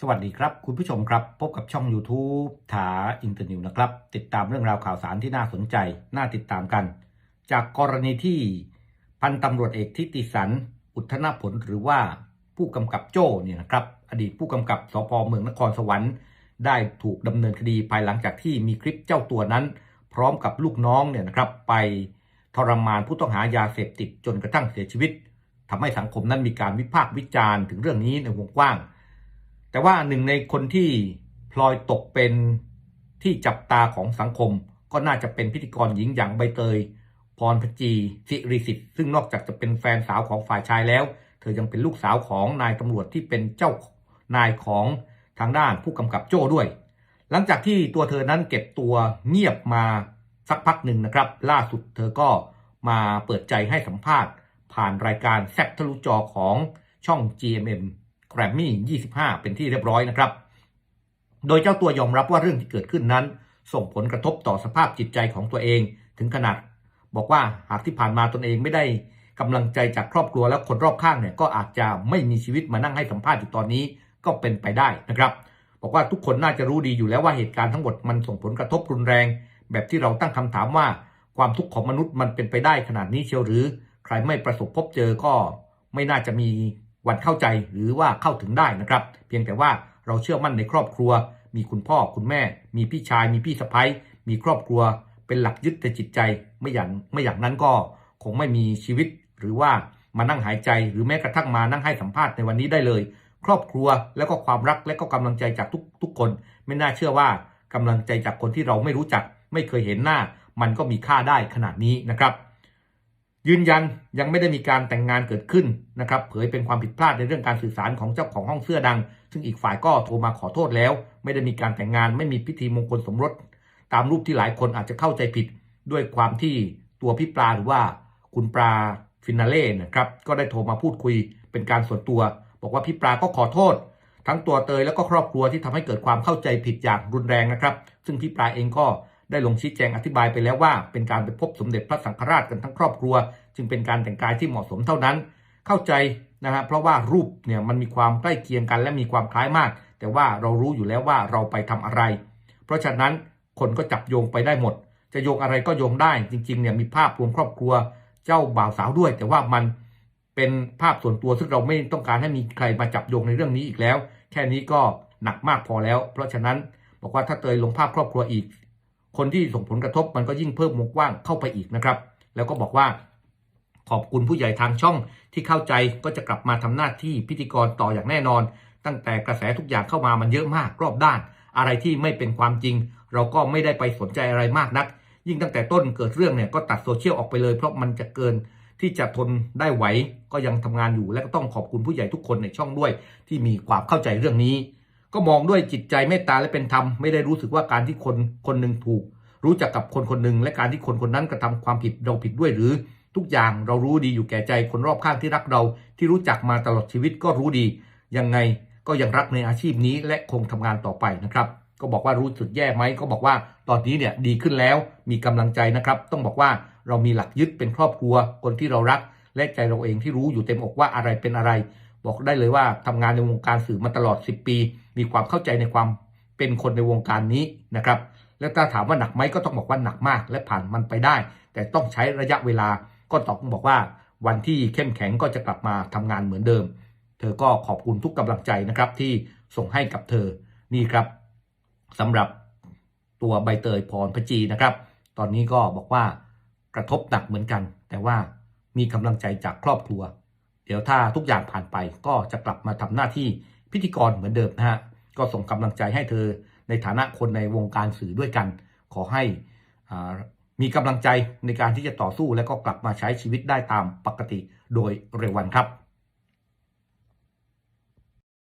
สวัสดีครับ คุณผู้ชมครับ พบกับช่อง YouTube ถาอินเตอร์นิวนะครับ ติดตามเรื่องราวข่าวสารที่น่าสนใจ น่าติดตามกัน จากกรณีที่พันตำรวจเอกทิติสัน อุทธนผลหรือว่าผู้กำกับโจ้เนี่ยนะครับ อดีตผู้กำกับสพเมืองนครสวรรค์ ได้ถูกดำเนินคดีภายหลังจากที่มีคลิปเจ้าตัวนั้น พร้อมกับลูกน้องเนี่ยนะครับ ไปทรมานผู้ต้องหายาเสพติดจนกระทั่งเสียชีวิตทำให้สังคมนั้นมีการวิพากษ์วิจารณ์ถึงเรื่องนี้ในวงกว้าง แต่ว่าหนึ่งในคนที่พลอยตกเป็นที่จับตาของสังคม ก็น่าจะเป็นพิธีกรหญิงอย่างใบเตย พรพจีสิริสิทธิ์ซึ่งนอกจากจะเป็นแฟนสาวของฝ่ายชายแล้ว เธอยังเป็นลูกสาวของนายตำรวจที่เป็นเจ้านายของทางด้านผู้กำกับโจ้ด้วย หลังจากที่ตัวเธอนั้นเก็บตัวเงียบมาสักพักหนึ่งนะครับ ล่าสุดเธอก็มาเปิดใจให้สัมภาษณ์ ผ่านรายการแซบทะลุจอของช่อง GMM แกรมมี่25 เป็นที่เรียบร้อยนะครับ โดยเจ้าตัวยอมรับว่าเรื่องที่เกิดขึ้นนั้น ส่งผลกระทบต่อสภาพจิตใจของตัวเอง ถึงขนาด บอกว่าหากที่ผ่านมาตนเองไม่ได้กำลังใจจากครอบครัวและคนรอบข้างเนี่ยก็อาจจะไม่มีชีวิตมานั่งให้สัมภาษณ์อยู่ตอนนี้ก็เป็นไปได้นะครับ บอกว่าทุกคนน่าจะรู้ดีอยู่แล้วว่าเหตุการณ์ทั้งหมดมันส่งผลกระทบรุนแรง แบบที่เราตั้งคำถามว่า ความทุกข์ของมนุษย์มันเป็นไปได้ขนาดนี้เชียวหรือ ใครไม่ประสบพบเจอก็ไม่น่าจะมี วันเข้าใจหรือว่าเข้าถึงได้นะครับ เพียงแต่ว่าเราเชื่อมั่นในครอบครัว มีคุณพ่อคุณแม่ มีพี่ชาย มีพี่สะใภ้มีครอบครัว เป็นหลักยึดแต่จิตใจไม่อย่างไม่อย่างนั้นก็คงไม่มีชีวิต หรือว่ามานั่งหายใจ หรือแม้กระทั่งมานั่งให้สัมภาษณ์ในวันนี้ได้เลย ครอบครัวแล้วก็ความรักและก็กำลังใจจากทุกทุกคน ไม่น่าเชื่อว่ากำลังใจจากคนที่เราไม่รู้จัก ไม่เคยเห็นหน้า มันก็มีค่าได้ขนาดนี้นะครับ ยืนยันยังไม่ได้มีการแต่งงานเกิดขึ้นนะครับเผยเป็นความผิดพลาดในเรื่องการสื่อสารของเจ้าของห้องเสื้อดัง ซึ่งอีกฝ่ายก็โทรมาขอโทษแล้ว ไม่ได้มีการแต่งงานไม่มีพิธีมงคลสมรส ตามรูปที่หลายคนอาจจะเข้าใจผิด ด้วยความที่ตัวพี่ปลาหรือว่าคุณปลาฟินาเล่นะครับก็ได้โทรมาพูดคุยเป็นการส่วนตัว บอกว่าพี่ปลาก็ขอโทษ ทั้งตัวเตยแล้วก็ครอบครัวที่ทำให้เกิดความเข้าใจผิดอย่างรุนแรงนะครับ ซึ่งพี่ปลาเองก็ ได้ลงชี้แจงอธิบายไปแล้วว่า เป็นการไปพบสมเด็จพระสังฆราชกันทั้งครอบครัว จึงเป็นการแต่งกายที่เหมาะสมเท่านั้น เข้าใจนะฮะเพราะว่ารูปเนี่ยมันมีความใกล้เคียงกันและมีความคล้ายมาก แต่ว่าเรารู้อยู่แล้วว่าเราไปทำอะไร เพราะฉะนั้นคนก็จับโยงไปได้หมด จะโยงอะไรก็โยงได้ จริงๆเนี่ยมีภาพรวมครอบครัว เจ้าบ่าวสาวด้วย แต่ว่ามันเป็นภาพส่วนตัวซึ่งเราไม่ต้องการให้มีใครมาจับโยงในเรื่องนี้อีกแล้ว แค่นี้ก็หนักมากพอแล้ว เพราะฉะนั้นบอกว่าถ้าเตยลงภาพครอบครัวอีก คนที่ส่งผลกระทบมันก็ยิ่งเพิ่มวงกว้างเข้าไปอีกนะครับ แล้วก็บอกว่าขอบคุณผู้ใหญ่ทางช่องที่เข้าใจก็จะกลับมาทำหน้าที่พิธีกรต่ออย่างแน่นอน ตั้งแต่กระแสทุกอย่างเข้ามามันเยอะมากรอบด้าน อะไรที่ไม่เป็นความจริง เราก็ไม่ได้ไปสนใจอะไรมากนัก ยิ่งตั้งแต่ต้นเกิดเรื่องเนี่ยก็ตัดโซเชียลออกไปเลย เพราะมันจะเกินที่จะทนได้ไหวก็ยังทำงานอยู่ และก็ต้องขอบคุณผู้ใหญ่ทุกคนในช่องด้วย ที่มีความเข้าใจเรื่องนี้ ก็มองด้วยจิตใจเมตตาและเป็นธรรมไม่ได้รู้สึกว่าการที่คนคนหนึ่งถูก รู้จักกับคนคนหนึ่งและการที่คนคนนั้นกระทำความผิดเราผิดด้วยหรือทุกอย่างเรารู้ดีอยู่แก่ใจคนรอบข้างที่รักเรา ที่รู้จักมาตลอดชีวิตก็รู้ดี ยังไงก็ยังรักในอาชีพนี้และคงทำงานต่อไปนะครับ ก็บอกว่ารู้สึกแย่ไหมก็บอกว่าตอนนี้เนี่ยดีขึ้นแล้วมีกำลังใจนะครับ ต้องบอกว่าเรามีหลักยึดเป็นครอบครัวคนที่เรารัก และใจเราเองที่รู้อยู่เต็มอกว่าอะไรเป็นอะไร บอกได้เลยว่าทำงานในวงการสื่อมาตลอด 10 ปี มีความเข้าใจในความเป็นคนในวงการนี้นะครับ แล้วถ้าถามว่าหนักไหมก็ต้องบอกว่าหนักมาก และผ่านมันไปได้ แต่ต้องใช้ระยะเวลาก็ต้องบอกว่า วันที่เข้มแข็งก็จะกลับมาทำงานเหมือนเดิม เธอก็ขอบคุณทุกกำลังใจนะครับที่ส่งให้กับเธอนี่ครับสำหรับตัวใบเตยพรพจีนะครับ ตอนนี้ก็บอกว่ากระทบหนักเหมือนกัน แต่ว่ามีกำลังใจจากครอบครัว เดี๋ยวถ้าทุกอย่างผ่านไปก็จะกลับมาทำหน้าที่ พิธีกรเหมือนเดิมนะฮะก็ส่งกำลังใจให้เธอในฐานะคนในวงการสื่อด้วยกัน ขอให้อ่ามีกำลังใจในการที่จะต่อสู้และก็กลับมาใช้ชีวิตได้ตามปกติโดยเร็ววันครับ